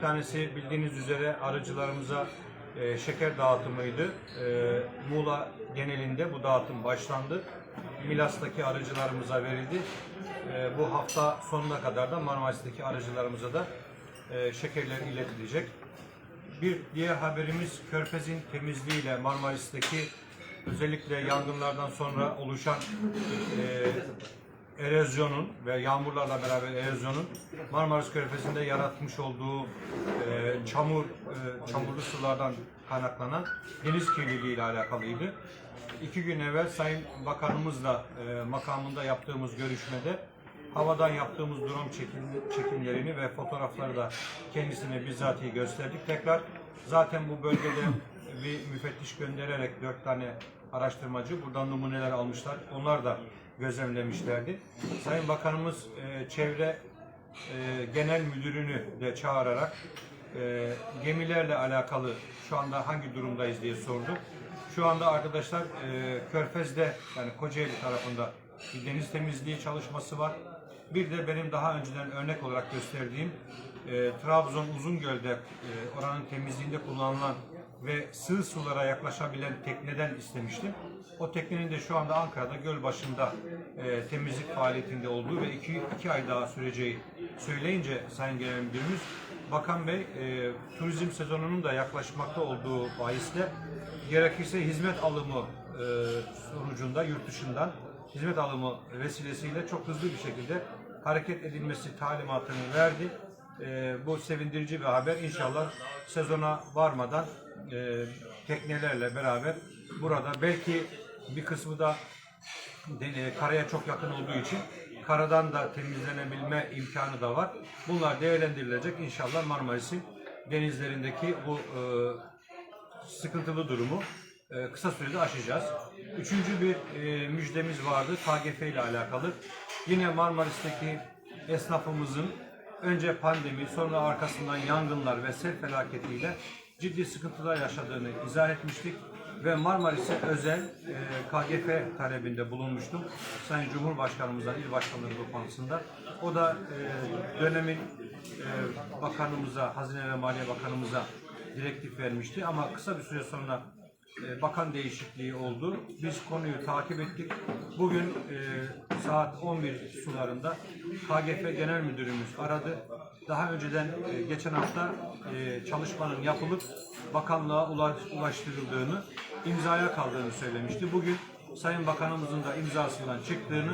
Bir tanesi bildiğiniz üzere arıcılarımıza e, şeker dağıtımıydı. E, Muğla genelinde bu dağıtım başlandı. Milas'taki arıcılarımıza verildi. E, bu hafta sonuna kadar da Marmaris'teki arıcılarımıza da e, şekerler iletilecek. Bir diğer haberimiz Körfez'in temizliğiyle Marmaris'teki özellikle yangınlardan sonra oluşan e, erozyonun ve yağmurlarla beraber erozyonun Marmaris Körfezi'nde yaratmış olduğu e, çamur, e, çamurlu sulardan kaynaklanan deniz kirliliği ile alakalıydı. İki gün evvel Sayın Bakanımızla e, makamında yaptığımız görüşmede havadan yaptığımız drone çekim, çekimlerini ve fotoğrafları da kendisine bizzatihi gösterdik. Tekrar zaten bu bölgede bir müfettiş göndererek dört tane araştırmacı buradan numuneler almışlar. Onlar da gözlemlemişlerdi. Sayın Bakanımız e, çevre e, genel müdürünü de çağırarak e, gemilerle alakalı şu anda hangi durumdayız diye sordu. Şu anda arkadaşlar e, Körfez'de yani Kocaeli tarafında bir deniz temizliği çalışması var. Bir de benim daha önceden örnek olarak gösterdiğim e, Trabzon Uzungöl'de e, oranın temizliğinde kullanılan ve sığ sulara yaklaşabilen tekneden istemiştim. O teknenin de şu anda Ankara'da göl başında e, temizlik faaliyetinde olduğu ve iki, iki ay daha süreceği söyleyince Sayın Genel Müdürümüz Bakan Bey e, turizm sezonunun da yaklaşmakta olduğu bahisle gerekirse hizmet alımı e, sonucunda yurt dışından hizmet alımı vesilesiyle çok hızlı bir şekilde hareket edilmesi talimatını verdi. E, bu sevindirici bir haber. İnşallah sezona varmadan e, teknelerle beraber burada belki bir kısmı da e, karaya çok yakın olduğu için karadan da temizlenebilme imkanı da var. Bunlar değerlendirilecek. İnşallah Marmaris'in denizlerindeki bu e, sıkıntılı durumu e, kısa sürede aşacağız. Üçüncü bir e, müjdemiz vardı KGF ile alakalı. Yine Marmaris'teki esnafımızın önce pandemi sonra arkasından yangınlar ve sel felaketiyle ciddi sıkıntılar yaşadığını izah etmiştik ve Marmaris'e özel e, KGF talebinde bulunmuştum. Sayın Cumhurbaşkanımızdan il başkanları toplantısında. O da e, dönemin e, bakanımıza, Hazine ve Maliye Bakanımıza direktif vermişti ama kısa bir süre sonra bakan değişikliği oldu. Biz konuyu takip ettik. Bugün e, saat 11 sularında KGF Genel Müdürümüz aradı. Daha önceden e, geçen hafta e, çalışmanın yapılıp bakanlığa ulaş- ulaştırıldığını, imzaya kaldığını söylemişti. Bugün Sayın Bakanımızın da imzasından çıktığını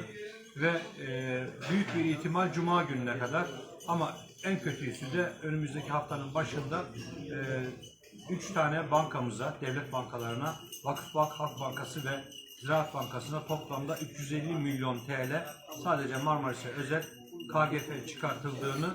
ve e, büyük bir ihtimal Cuma gününe kadar ama en kötüsü de önümüzdeki haftanın başında e, üç tane bankamıza, devlet bankalarına, Vakıfbank, Halk Bankası ve Ziraat Bankası'na toplamda 350 milyon TL sadece Marmaris'e özel KGF çıkartıldığını,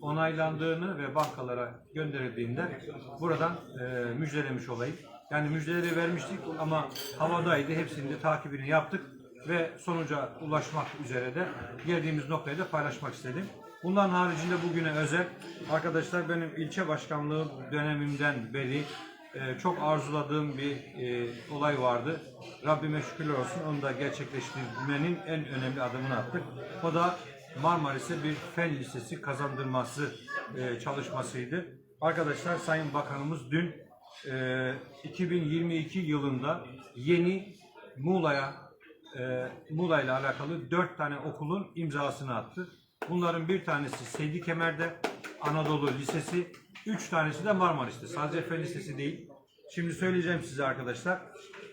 onaylandığını ve bankalara gönderildiğinde buradan e, müjdelemiş olayım. Yani müjdeleri vermiştik ama havadaydı. Hepsini de takibini yaptık ve sonuca ulaşmak üzere de geldiğimiz noktayı da paylaşmak istedim. Bunların haricinde bugüne özel arkadaşlar benim ilçe başkanlığı dönemimden beri e, çok arzuladığım bir e, olay vardı. Rabbime şükürler olsun onu da gerçekleştirmenin en önemli adımını attık. O da Marmaris'e bir fen lisesi kazandırması e, çalışmasıydı. Arkadaşlar Sayın Bakanımız dün e, 2022 yılında yeni Muğla'ya e, Muğla ile alakalı dört tane okulun imzasını attı. Bunların bir tanesi Seydi Kemer'de Anadolu Lisesi, üç tanesi de Marmaris'te. Sadece Fen Lisesi değil. Şimdi söyleyeceğim size arkadaşlar.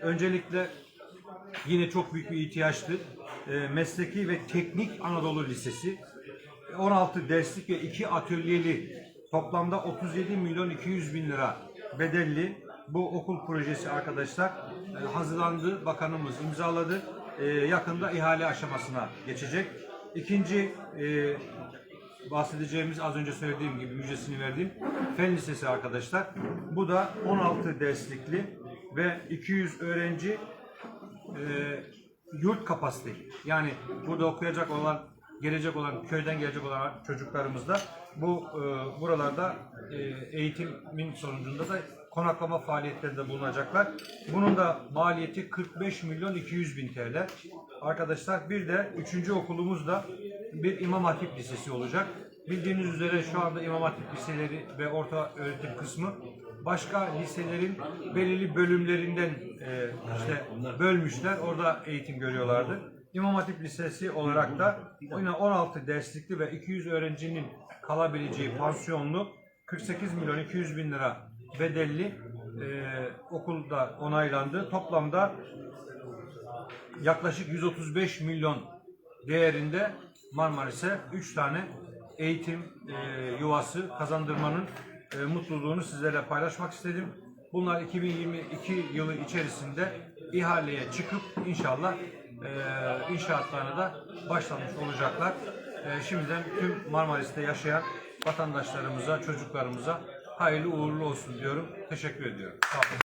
Öncelikle yine çok büyük bir ihtiyaçtı. E, Mesleki ve Teknik Anadolu Lisesi. 16 derslik ve 2 atölyeli toplamda 37 milyon 200 bin lira bedelli bu okul projesi arkadaşlar e, hazırlandı. Bakanımız imzaladı. E, yakında ihale aşamasına geçecek. İkinci e, bahsedeceğimiz az önce söylediğim gibi müjdesini verdiğim Fen Lisesi arkadaşlar. Bu da 16 derslikli ve 200 öğrenci e, yurt kapasiteli. Yani burada okuyacak olan, gelecek olan, köyden gelecek olan çocuklarımız da bu e, buralarda e, eğitimin sonucunda da konaklama faaliyetlerinde bulunacaklar. Bunun da maliyeti 45 milyon 200 bin TL. Arkadaşlar bir de üçüncü okulumuz da bir İmam Hatip Lisesi olacak. Bildiğiniz üzere şu anda İmam Hatip liseleri ve orta öğretim kısmı başka liselerin belirli bölümlerinden e, işte bölmüşler. Orada eğitim görüyorlardı. İmam Hatip Lisesi olarak da yine 16 derslikli ve 200 öğrencinin kalabileceği pansiyonlu 48 milyon 200 bin lira bedelli e, okulda onaylandı. Toplamda yaklaşık 135 milyon değerinde Marmaris'e 3 tane eğitim e, yuvası kazandırmanın e, mutluluğunu sizlerle paylaşmak istedim. Bunlar 2022 yılı içerisinde ihaleye çıkıp inşallah e, inşaatlarına da başlamış olacaklar. E, şimdiden tüm Marmaris'te yaşayan vatandaşlarımıza, çocuklarımıza hayırlı uğurlu olsun diyorum. Teşekkür ediyorum. Sağ olun.